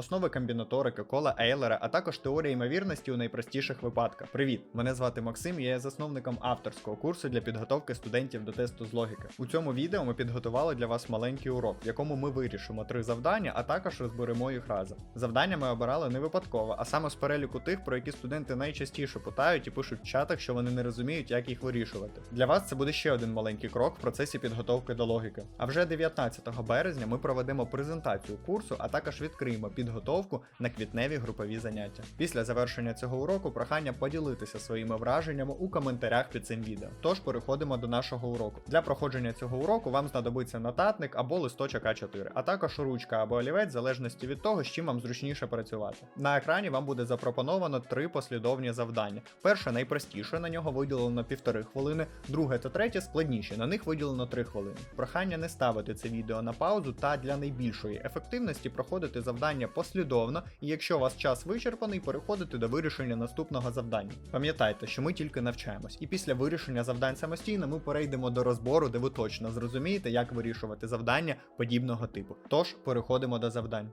основи комбінаторики, кола Ейлера, а також теорія ймовірності у найпростіших випадках. Привіт! Мене звати Максим, я є засновником авторського курсу для підготовки студентів до тесту з логіки. У цьому відео ми підготували для вас маленький урок, в якому ми вирішимо три завдання, а також розберемо їх разом. Завдання ми обирали не випадково, а саме з переліку тих, про які студенти найчастіше питають і пишуть в чатах, що вони не розуміють, як їх вирішувати. Для вас це буде ще один маленький крок в процесі підготовки до логіки. А вже 19 березня ми проведемо презентацію курсу, а також відкриємо підготовку на квітневі групові заняття. Після завершення цього уроку прохання поділитися своїми враженнями у коментарях під цим відео. Тож переходимо до нашого уроку. Для проходження цього уроку вам знадобиться нотатник або листочок А4, а також ручка або олівець, в залежності від того, з чим вам зручніше працювати. На екрані вам буде запропоновано три послідовні завдання. Перше найпростіше, на нього виділено півтори хвилини, друге та третє складніше, на них виділено 3 хвилини. Прохання не ставити це відео на паузу та для найбільшої ефективності проходити завдання послідовно, і якщо у вас час вичерпаний, переходити до вирішення наступного завдання. Пам'ятайте, що ми тільки навчаємось, і після вирішення завдань самостійно ми перейдемо до розбору, де ви точно зрозумієте, як вирішувати завдання подібного типу. Тож переходимо до завдань.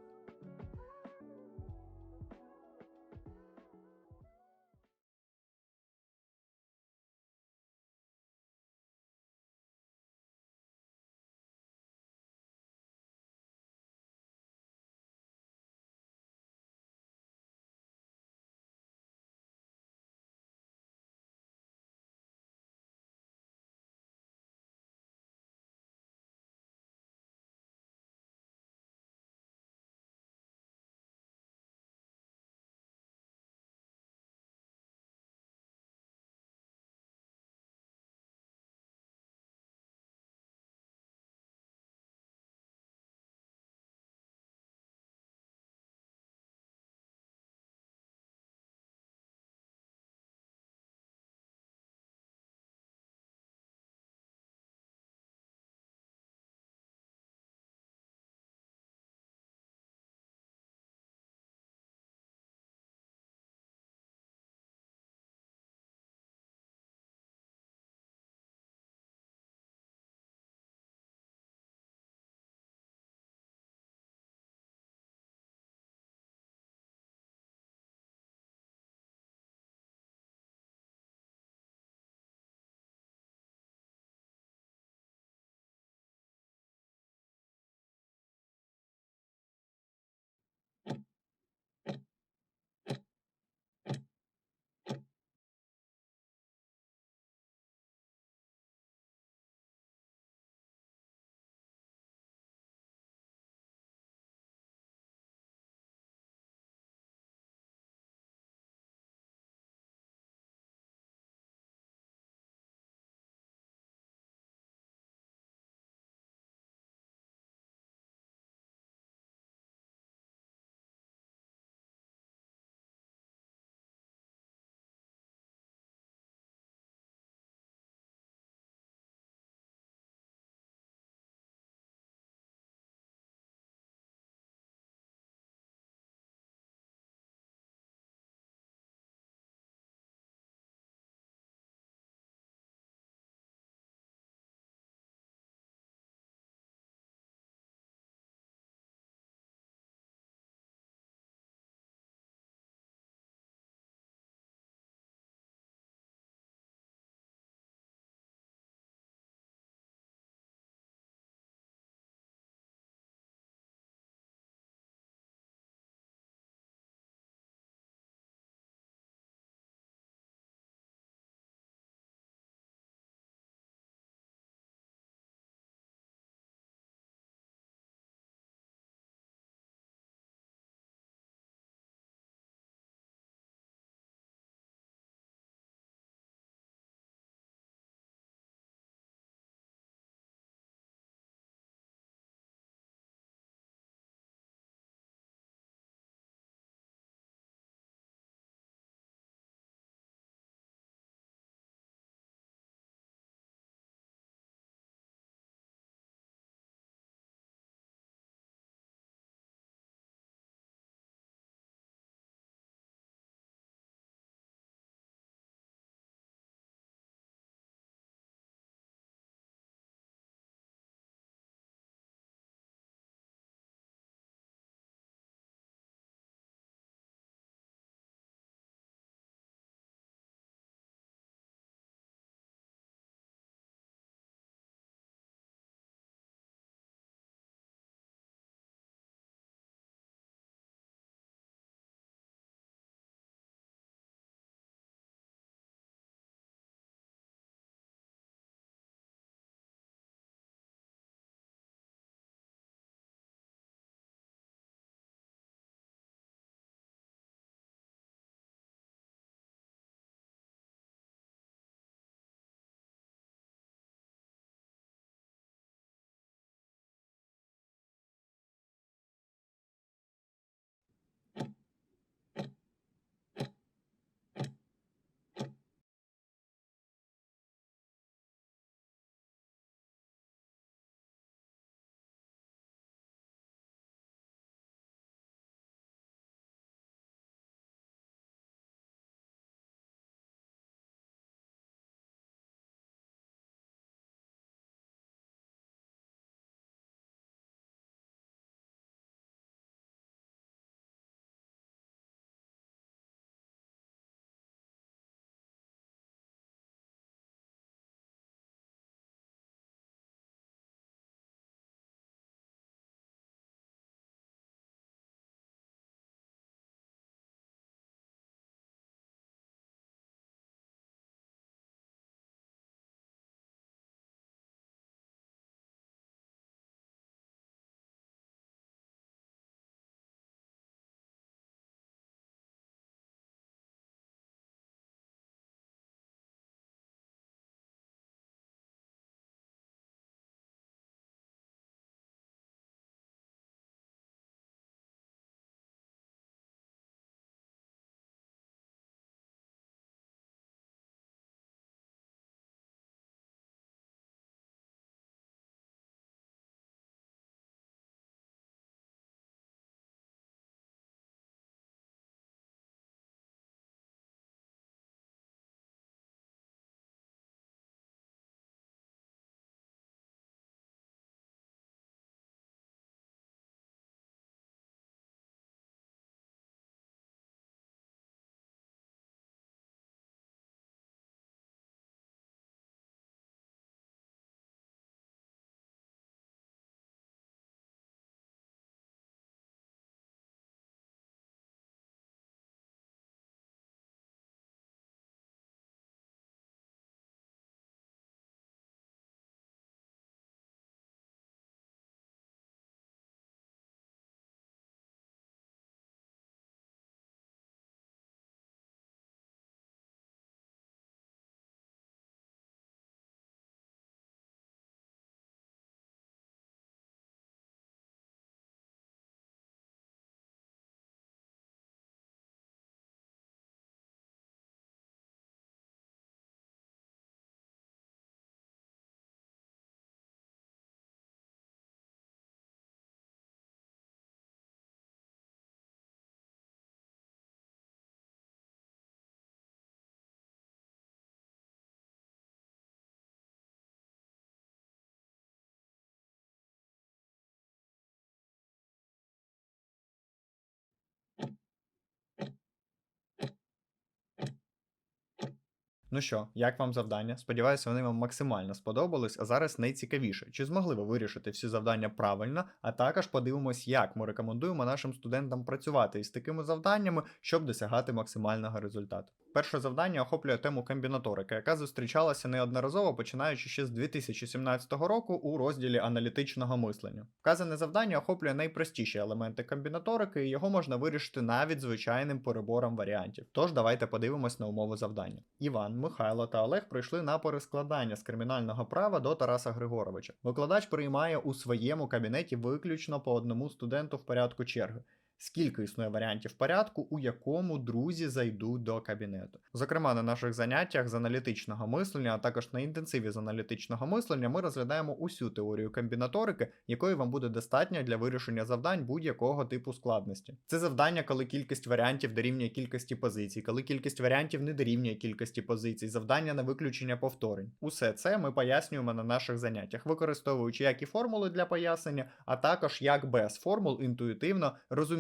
Ну що, як вам завдання? Сподіваюся, вони вам максимально сподобались, а зараз найцікавіше, чи змогли ви вирішити всі завдання правильно, а також подивимось, як ми рекомендуємо нашим студентам працювати із такими завданнями, щоб досягати максимального результату. Перше завдання охоплює тему комбінаторики, яка зустрічалася неодноразово починаючи ще з 2017 року у розділі аналітичного мислення. Вказане завдання охоплює найпростіші елементи комбінаторики, і його можна вирішити навіть звичайним перебором варіантів. Тож давайте подивимось на умови завдання. Іван, Михайло та Олег пройшли на перескладання з кримінального права до Тараса Григоровича. Викладач приймає у своєму кабінеті виключно по одному студенту в порядку черги. Скільки існує варіантів порядку, у якому друзі зайдуть до кабінету. Зокрема, на наших заняттях з аналітичного мислення, а також на інтенсиві з аналітичного мислення, ми розглядаємо усю теорію комбінаторики, якої вам буде достатньо для вирішення завдань будь-якого типу складності. Це завдання, коли кількість варіантів дорівнює кількості позицій, коли кількість варіантів не дорівнює кількості позицій, завдання на виключення повторень. Усе це ми пояснюємо на наших заняттях, використовуючи як і формули для пояснення, а також як без формул інтуїтивно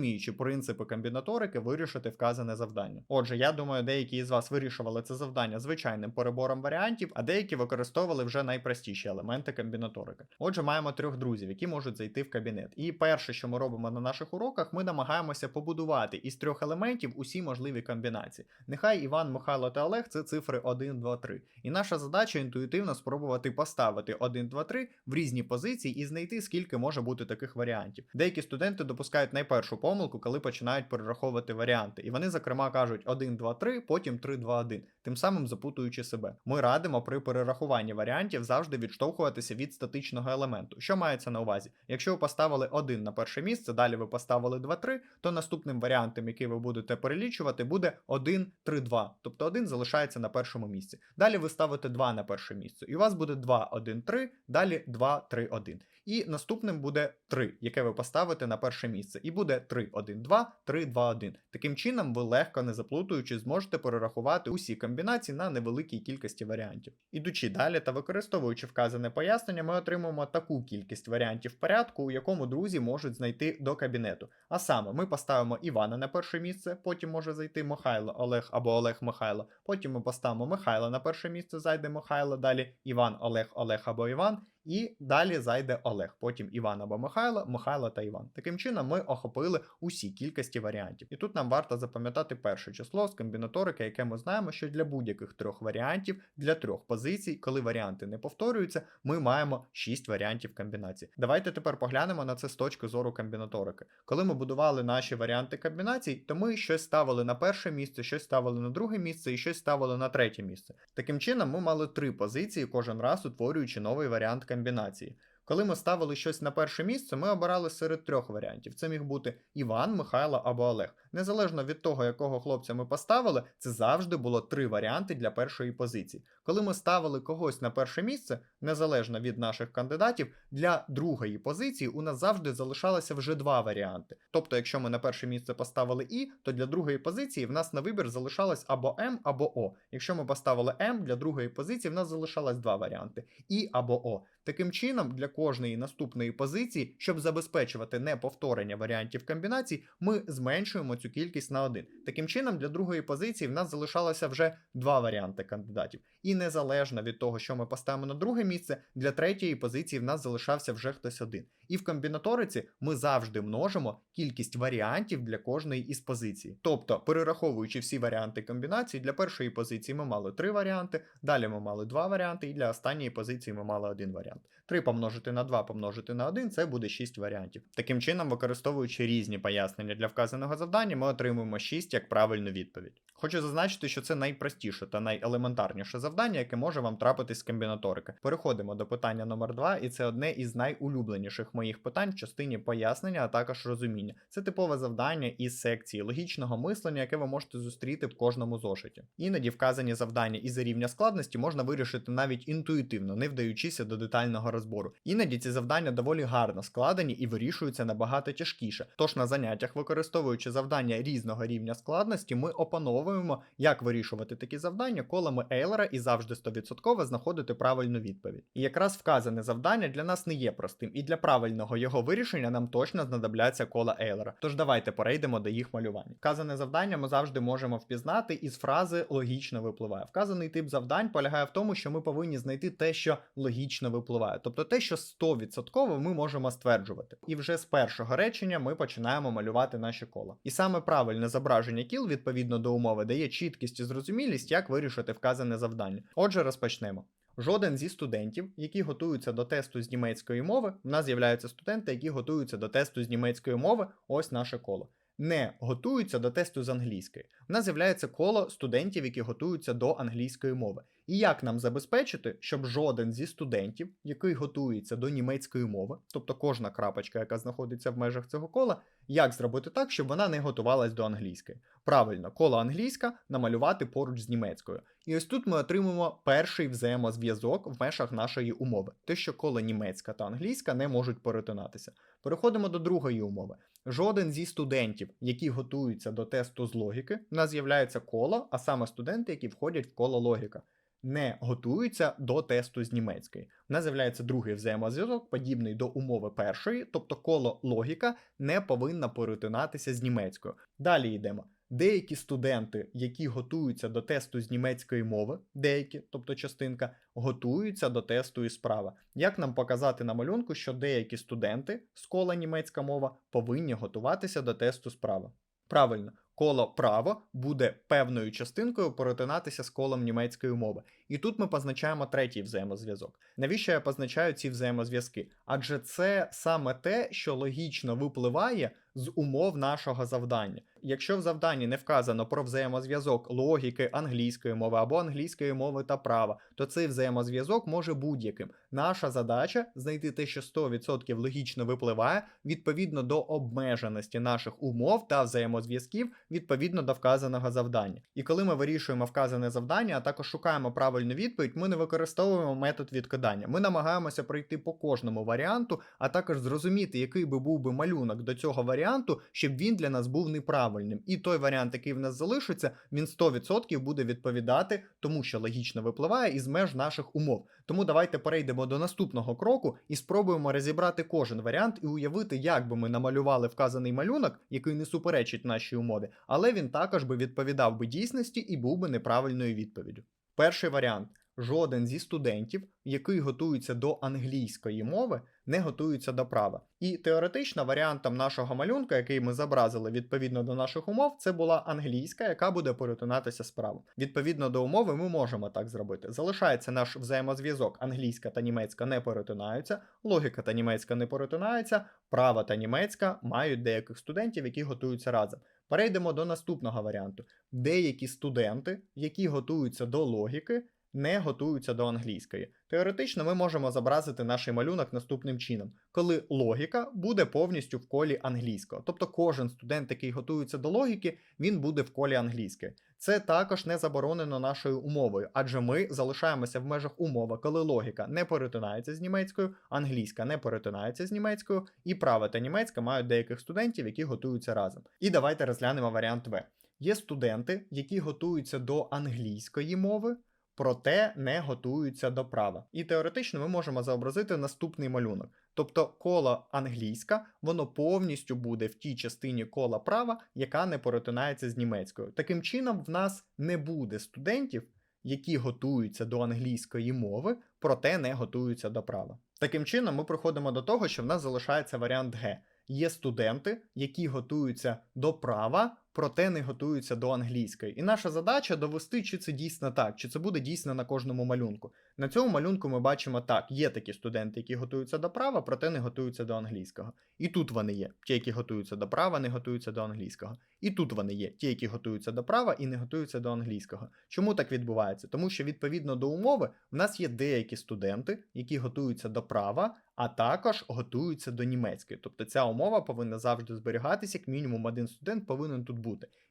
розуміючи принципи комбінаторики, вирішити вказане завдання. Отже, я думаю, деякі із вас вирішували це завдання звичайним перебором варіантів, а деякі використовували вже найпростіші елементи комбінаторики. Отже, маємо трьох друзів, які можуть зайти в кабінет. І перше, що ми робимо на наших уроках, ми намагаємося побудувати із трьох елементів усі можливі комбінації. Нехай Іван, Михайло та Олег це цифри 1, 2, 3. І наша задача інтуїтивно спробувати поставити 1, 2, 3 в різні позиції і знайти, скільки може бути таких варіантів. Деякі студенти допускають найпершу помилку, коли починають перераховувати варіанти. І вони, зокрема, кажуть 1, 2, 3, потім 3, 2, 1, тим самим запутуючи себе. Ми радимо при перерахуванні варіантів завжди відштовхуватися від статичного елементу. Що мається на увазі? Якщо ви поставили 1 на перше місце, далі ви поставили 2, 3, то наступним варіантом, який ви будете перелічувати, буде 1, 3, 2. Тобто 1 залишається на першому місці. Далі ви ставите 2 на перше місце, і у вас буде 2, 1, 3, далі 2, 3, 1. І наступним буде 3, яке ви поставите на перше місце. І буде 3, 1, 2, 3, 2, 1. Таким чином, ви легко не заплутуючи, зможете перерахувати усі комбінації на невеликій кількості варіантів. Ідучи далі та використовуючи вказане пояснення, ми отримуємо таку кількість варіантів порядку, у якому друзі можуть знайти до кабінету. А саме, ми поставимо Івана на перше місце, потім може зайти Михайло, Олег або Олег Михайло. Потім ми поставимо Михайла на перше місце, зайде Михайло, далі Іван, Олег, Олег або Іван. І далі зайде Олег, потім Іван або Михайло, Михайло та Іван. Таким чином, ми охопили усі кількості варіантів. І тут нам варто запам'ятати перше число з комбінаторики, яке ми знаємо, що для будь-яких трьох варіантів, для трьох позицій, коли варіанти не повторюються, ми маємо 6 варіантів комбінацій. Давайте тепер поглянемо на це з точки зору комбінаторики. Коли ми будували наші варіанти комбінацій, то ми щось ставили на перше місце, щось ставили на друге місце і щось ставили на третє місце. Таким чином, ми мали три позиції кожен раз, утворюючи новий варіант комбінації комбінації. Коли ми ставили щось на перше місце, ми обирали серед трьох варіантів. Це міг бути Іван, Михайло або Олег. Незалежно від того, якого хлопця ми поставили, це завжди було три варіанти для першої позиції. Коли ми ставили когось на перше місце, незалежно від наших кандидатів, для другої позиції у нас завжди залишалося вже два варіанти. Тобто, якщо ми на перше місце поставили І, то для другої позиції в нас на вибір залишалось або М, або О. Якщо ми поставили М, для другої позиції в нас залишалось два варіанти І або О. Таким чином, для кожної наступної позиції, щоб забезпечувати неповторення варіантів комбінацій, ми зменшуємо цю кількість на один. Таким чином, для другої позиції в нас залишалося вже два варіанти кандидатів. І незалежно від того, що ми поставимо на друге місце, для третьої позиції в нас залишався вже хтось один. І в комбінаториці ми завжди множимо кількість варіантів для кожної із позицій. Тобто, перераховуючи всі варіанти комбінацій, для першої позиції ми мали три варіанти, далі ми мали два варіанти, і для останньої позиції ми мали один варіант. 3 помножити на 2 помножити на 1 це буде 6 варіантів. Таким чином, використовуючи різні пояснення для вказаного завдання, ми отримуємо 6 як правильну відповідь. Хочу зазначити, що це найпростіше та найелементарніше завдання, яке може вам трапитись з комбінаторики. Переходимо до питання номер 2 і це одне із найулюбленіших моїх питань в частині пояснення, а також розуміння. Це типове завдання із секції логічного мислення, яке ви можете зустріти в кожному зошиті. Іноді вказані завдання із рівня складності можна вирішити навіть інтуїтивно, не вдаючися до детальних загального розбору. Іноді ці завдання доволі гарно складені і вирішуються набагато тяжкіше. Тож на заняттях, використовуючи завдання різного рівня складності, ми опановуємо, як вирішувати такі завдання колами Ейлера і завжди 100% знаходити правильну відповідь. І якраз вказане завдання для нас не є простим, і для правильного його вирішення нам точно знадобляться кола Ейлера. Тож давайте перейдемо до їх малювання. Вказане завдання ми завжди можемо впізнати із фрази логічно випливає. Вказаний тип завдань полягає в тому, що ми повинні знайти те, що логічно випливає, тобто те, що 100% ми можемо стверджувати. І вже з першого речення ми починаємо малювати наші кола. І саме правильне зображення кіл відповідно до умови дає чіткість і зрозумілість, як вирішити вказане завдання. Отже, розпочнемо. Жоден зі студентів, які готуються до тесту з німецької мови, в нас з'являються студенти, які готуються до тесту з німецької мови. Ось наше коло. Не готуються до тесту з англійської. У нас з'являється коло студентів, які готуються до англійської мови. І як нам забезпечити, щоб жоден зі студентів, який готується до німецької мови, тобто кожна крапочка, яка знаходиться в межах цього кола, як зробити так, щоб вона не готувалась до англійської? Правильно, коло англійська намалювати поруч з німецькою. І ось тут ми отримуємо перший взаємозв'язок в межах нашої умови, те, що коло німецька та англійська не можуть перетинатися. Переходимо до другої умови. Жоден зі студентів, які готуються до тесту з логіки, у нас з'являється коло, а саме студенти, які входять в коло логіка. Не готуються до тесту з німецької. У нас з'являється другий взаємозв'язок, подібний до умови першої, тобто коло логіка не повинна перетинатися з німецькою. Далі йдемо. Деякі студенти, які готуються до тесту з німецької мови, деякі, тобто частинка, готуються до тесту із права. Як нам показати на малюнку, що деякі студенти з кола німецька мова повинні готуватися до тесту справа? Правильно, коло право буде певною частинкою перетинатися з колом німецької мови. І тут ми позначаємо третій взаємозв'язок. Навіщо я позначаю ці взаємозв'язки? Адже це саме те, що логічно випливає з умов нашого завдання. Якщо в завданні не вказано про взаємозв'язок логіки англійської мови або англійської мови та права, то цей взаємозв'язок може будь-яким. Наша задача знайти те, що 100% логічно випливає відповідно до обмеженості наших умов та взаємозв'язків відповідно до вказаного завдання. І коли ми вирішуємо вказане завдання, а також шукаємо правильну відповідь, ми не використовуємо метод відкидання. Ми намагаємося пройти по кожному варіанту, а також зрозуміти, який би був би малюнок до цього варіанту, щоб він для нас був неправильним. І той варіант, який в нас залишиться, він 100% буде відповідати тому, що логічно випливає із меж наших умов. Тому давайте перейдемо до наступного кроку і спробуємо розібрати кожен варіант і уявити, як би ми намалювали вказаний малюнок, який не суперечить нашій умові, але він також би відповідав би дійсності і був би неправильною відповіддю. Перший варіант. Жоден зі студентів, який готується до англійської мови, не готується до права. І теоретично варіантом нашого малюнка, який ми зобразили відповідно до наших умов, це була англійська, яка буде перетинатися з правом. Відповідно до умови, ми можемо так зробити. Залишається наш взаємозв'язок англійська та німецька не перетинаються, логіка та німецька не перетинаються, права та німецька мають деяких студентів, які готуються разом. Перейдемо до наступного варіанту. Деякі студенти, які готуються до логіки, не готуються до англійської. Теоретично ми можемо зобразити наш малюнок наступним чином, коли логіка буде повністю в колі англійського. Тобто кожен студент, який готується до логіки, він буде в колі англійської. Це також не заборонено нашою умовою, адже ми залишаємося в межах умови, коли логіка не перетинається з німецькою, англійська не перетинається з німецькою, і права та німецька мають деяких студентів, які готуються разом. І давайте розглянемо варіант В. Є студенти, які готуються до англійської мови проте не готуються до права. І теоретично ми можемо зобразити наступний малюнок. Тобто коло англійська, воно повністю буде в тій частині кола права, яка не перетинається з німецькою. Таким чином, в нас не буде студентів, які готуються до англійської мови, проте не готуються до права. Таким чином, ми приходимо до того, що в нас залишається варіант Г. Є студенти, які готуються до права, проте не готуються до англійської. І наша задача довести, чи це дійсно так, чи це буде дійсно на кожному малюнку. На цьому малюнку ми бачимо так: є такі студенти, які готуються до права, проте не готуються до англійського. І тут вони є. Ті, які готуються до права, не готуються до англійського. І тут вони є, ті, які готуються до права і не готуються до англійського. Чому так відбувається? Тому що відповідно до умови в нас є деякі студенти, які готуються до права, а також готуються до німецької. Тобто ця умова повинна завжди зберігатися, як мінімум один студент повинен тут бути.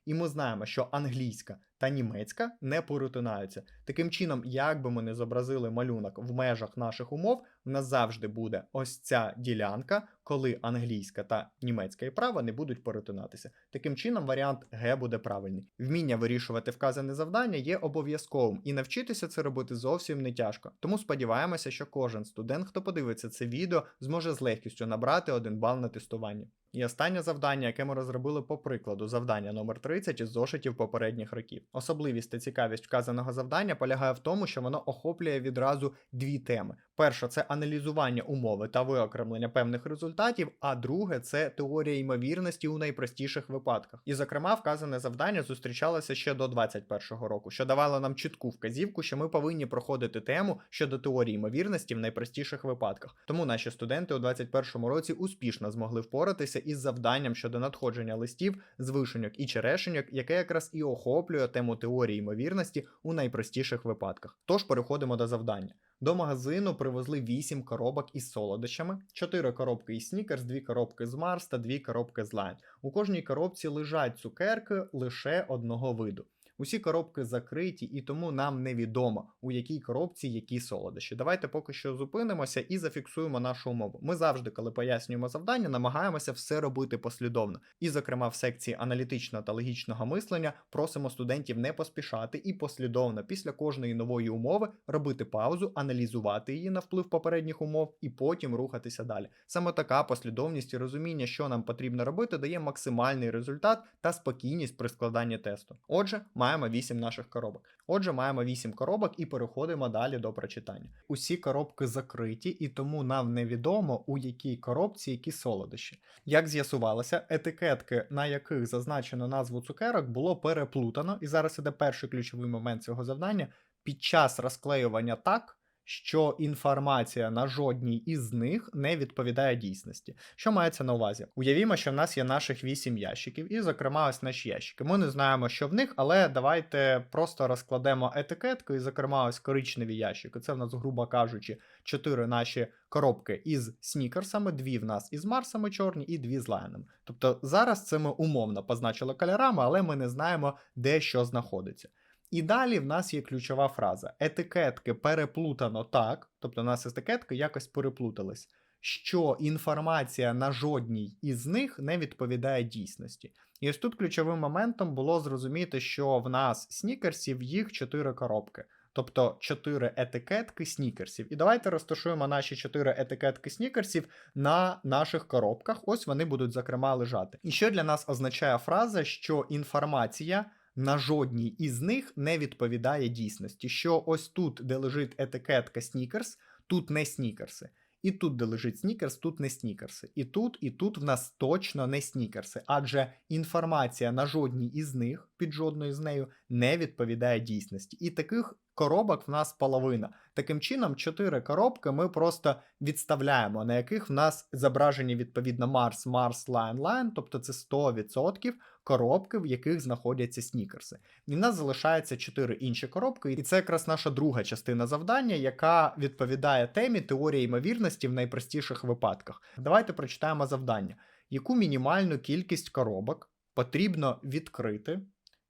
І ми знаємо, що англійська та німецька не перетинаються. Таким чином, як би ми не зобразили малюнок в межах наших умов, у нас завжди буде ось ця ділянка, коли англійська та німецька і права не будуть перетинатися. Таким чином, варіант Г буде правильний. Вміння вирішувати вказане завдання є обов'язковим, і навчитися це робити зовсім не тяжко. Тому сподіваємося, що кожен студент, хто подивиться це відео, зможе з легкістю набрати один бал на тестуванні. І останнє завдання, яке ми розробили по прикладу, завдання номер 30 із зошитів попередніх років. Особливість та цікавість вказаного завдання полягає в тому, що воно охоплює відразу дві теми. Перша це аналізування умови та виокремлення певних результатів, а друге це теорія ймовірності у найпростіших випадках. І, зокрема, вказане завдання зустрічалося ще до 21-го року, що давало нам чітку вказівку, що ми повинні проходити тему щодо теорії ймовірності в найпростіших випадках. Тому наші студенти у 21-му році успішно змогли впоратися із завданням щодо надходження листів з вишеньок і черешеньок, яке якраз і охоплює тему теорії ймовірності у найпростіших випадках. Тож переходимо до завдання. До магазину привезли 8 коробок із солодощами, 4 коробки із снікерс, 2 коробки з Марс та 2 коробки з Lion. У кожній коробці лежать цукерки лише одного виду. Усі коробки закриті, і тому нам невідомо, у якій коробці які солодощі. Давайте поки що зупинимося і зафіксуємо нашу умову. Ми завжди, коли пояснюємо завдання, намагаємося все робити послідовно. І, зокрема, в секції аналітичного та логічного мислення просимо студентів не поспішати і послідовно після кожної нової умови робити паузу, аналізувати її на вплив попередніх умов і потім рухатися далі. Саме така послідовність і розуміння, що нам потрібно робити, дає максимальний результат та спокійність при складанні тесту. Отже, маємо 8 наших коробок. Отже, маємо 8 коробок і переходимо далі до прочитання. Усі коробки закриті, і тому нам невідомо, у якій коробці які солодощі. Як з'ясувалося, етикетки, на яких зазначено назву цукерок, було переплутано, і зараз іде перший ключовий момент цього завдання. Під час розклеювання так, що інформація на жодній із них не відповідає дійсності. Що мається на увазі? Уявімо, що в нас є наших 8 ящиків, і, зокрема, ось наші ящики. Ми не знаємо, що в них, але давайте просто розкладемо етикетку, і, зокрема, ось коричневі ящики. Це в нас, грубо кажучи, 4 наші коробки із снікерсами, дві в нас із Марсами чорні і дві з лайнами. Тобто зараз це ми умовно позначили кольорами, але ми не знаємо, де що знаходиться. І далі в нас є ключова фраза: етикетки переплутано так, тобто у нас етикетки якось переплутались, що інформація на жодній із них не відповідає дійсності. І ось тут ключовим моментом було зрозуміти, що в нас снікерсів їх 4 коробки. Тобто 4 етикетки снікерсів. І давайте розташуємо наші 4 етикетки снікерсів на наших коробках. Ось вони будуть, зокрема, лежати. І що для нас означає фраза, що інформація на жодній із них не відповідає дійсності. Що ось тут, де лежить етикетка снікерс, тут не снікерси. І тут, де лежить снікерс, тут не снікерси. І тут, і тут в нас точно не снікерси, адже інформація на жодній із них, під жодною з нею, не відповідає дійсності. І таких коробок в нас половина. Таким чином, чотири коробки ми просто відставляємо, на яких в нас зображені відповідно Марс, Марс, Line, Line, тобто це 100% коробки, в яких знаходяться снікерси. І в нас залишається чотири інші коробки, і це якраз наша друга частина завдання, яка відповідає темі теорії ймовірності в найпростіших випадках. Давайте прочитаємо завдання. Яку мінімальну кількість коробок потрібно відкрити,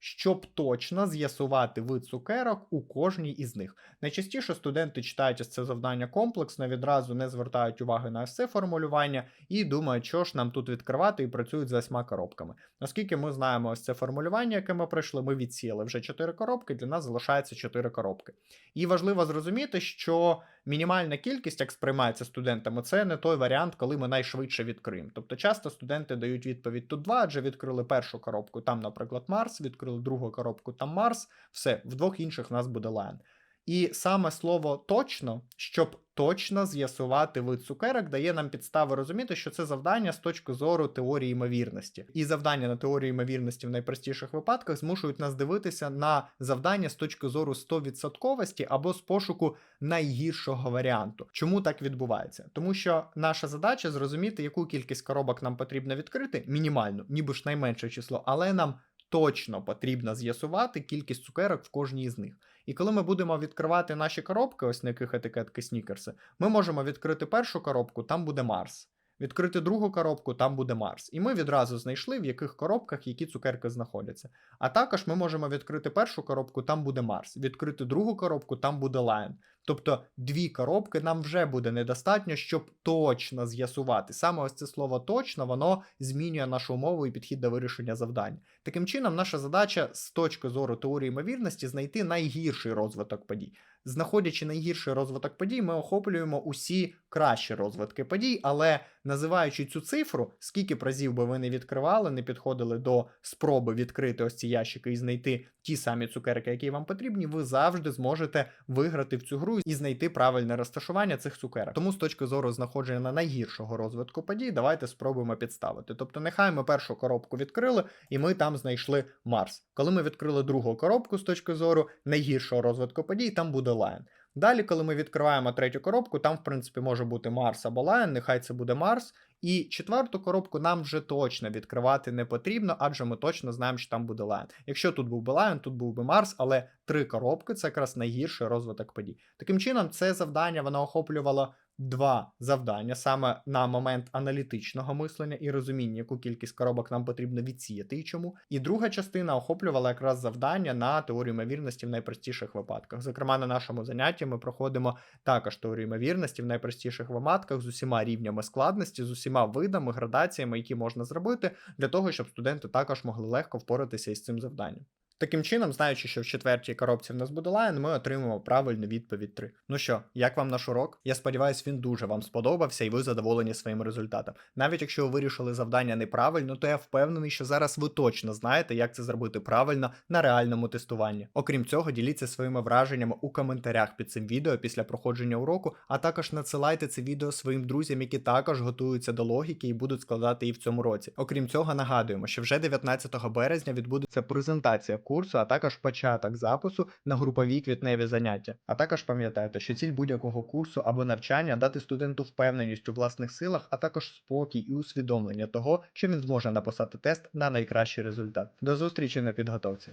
щоб точно з'ясувати вид цукерок у кожній із них. Найчастіше студенти читають ось це завдання комплексно, відразу не звертають уваги на це формулювання і думають, що ж нам тут відкривати і працюють з восьма коробками. Оскільки ми знаємо ось це формулювання, яке ми пройшли, ми відсіяли вже 4 коробки, для нас залишається 4 коробки. І важливо зрозуміти, що мінімальна кількість, як сприймається студентами, це не той варіант, коли ми найшвидше відкриємо. Тобто часто студенти дають відповідь тут два, адже відкрили першу коробку, там, наприклад, Марс, відкрили другу коробку, там Марс, все, в двох інших в нас буде Lion. І саме слово точно, щоб точно з'ясувати вид цукерок, дає нам підстави розуміти, що це завдання з точки зору теорії ймовірності. І завдання на теорії ймовірності в найпростіших випадках змушують нас дивитися на завдання з точки зору 100% або з пошуку найгіршого варіанту. Чому так відбувається? Тому що наша задача зрозуміти, яку кількість коробок нам потрібно відкрити, мінімальну, ніби ж найменше число, але нам точно потрібно з'ясувати кількість цукерок в кожній з них. І коли ми будемо відкривати наші коробки, ось на яких етикетки снікерси, ми можемо відкрити першу коробку, там буде Марс. Відкрити другу коробку, там буде Марс. І ми відразу знайшли, в яких коробках які цукерки знаходяться. А також ми можемо відкрити першу коробку, там буде Марс. Відкрити другу коробку, там буде Lion. Тобто дві коробки нам вже буде недостатньо, щоб точно з'ясувати. Саме ось це слово точно воно змінює нашу умову і підхід до вирішення завдань. Таким чином, наша задача з точки зору теорії ймовірності знайти найгірший розвиток подій. Знаходячи найгірший розвиток подій, ми охоплюємо усі кращі розвитки подій, але називаючи цю цифру, скільки б разів би ви не відкривали, не підходили до спроби відкрити ось ці ящики і знайти ті самі цукерки, які вам потрібні, ви завжди зможете виграти в цю гру і знайти правильне розташування цих цукерок. Тому з точки зору знаходження найгіршого розвитку подій, давайте спробуємо підставити. Тобто, нехай ми першу коробку відкрили, і ми там знайшли Марс. Коли ми відкрили другу коробку з точки зору найгіршого розвитку подій, там буде Lion. Далі, коли ми відкриваємо третю коробку, там, в принципі, може бути Марс або Lion, нехай це буде Марс. І четверту коробку нам вже точно відкривати не потрібно, адже ми точно знаємо, що там буде Lion. Якщо тут був би Lion, тут був би Марс, але три коробки це якраз найгірший розвиток подій. Таким чином, це завдання воно охоплювало два завдання саме на момент аналітичного мислення і розуміння, яку кількість коробок нам потрібно відсіяти і чому. І друга частина охоплювала якраз завдання на теорію ймовірності в найпростіших випадках. Зокрема, на нашому занятті ми проходимо також теорію ймовірності в найпростіших випадках з усіма рівнями складності, з усіма видами, градаціями, які можна зробити, для того, щоб студенти також могли легко впоратися із цим завданням. Таким чином, знаючи, що в четвертій коробці в нас буде лайн, ми отримаємо правильну відповідь 3. Ну що, як вам наш урок? Я сподіваюся, він дуже вам сподобався і ви задоволені своїм результатом. Навіть якщо ви вирішили завдання неправильно, то я впевнений, що зараз ви точно знаєте, як це зробити правильно на реальному тестуванні. Окрім цього, діліться своїми враженнями у коментарях під цим відео після проходження уроку, а також надсилайте це відео своїм друзям, які також готуються до логіки і будуть складати її в цьому році. Окрім цього, нагадуємо, що вже 19 березня відбудеться презентація курсу, а також початок запису на групові квітневі заняття. А також пам'ятайте, що ціль будь-якого курсу або навчання дати студенту впевненість у власних силах, а також спокій і усвідомлення того, що він зможе написати тест на найкращий результат. До зустрічі на підготовці.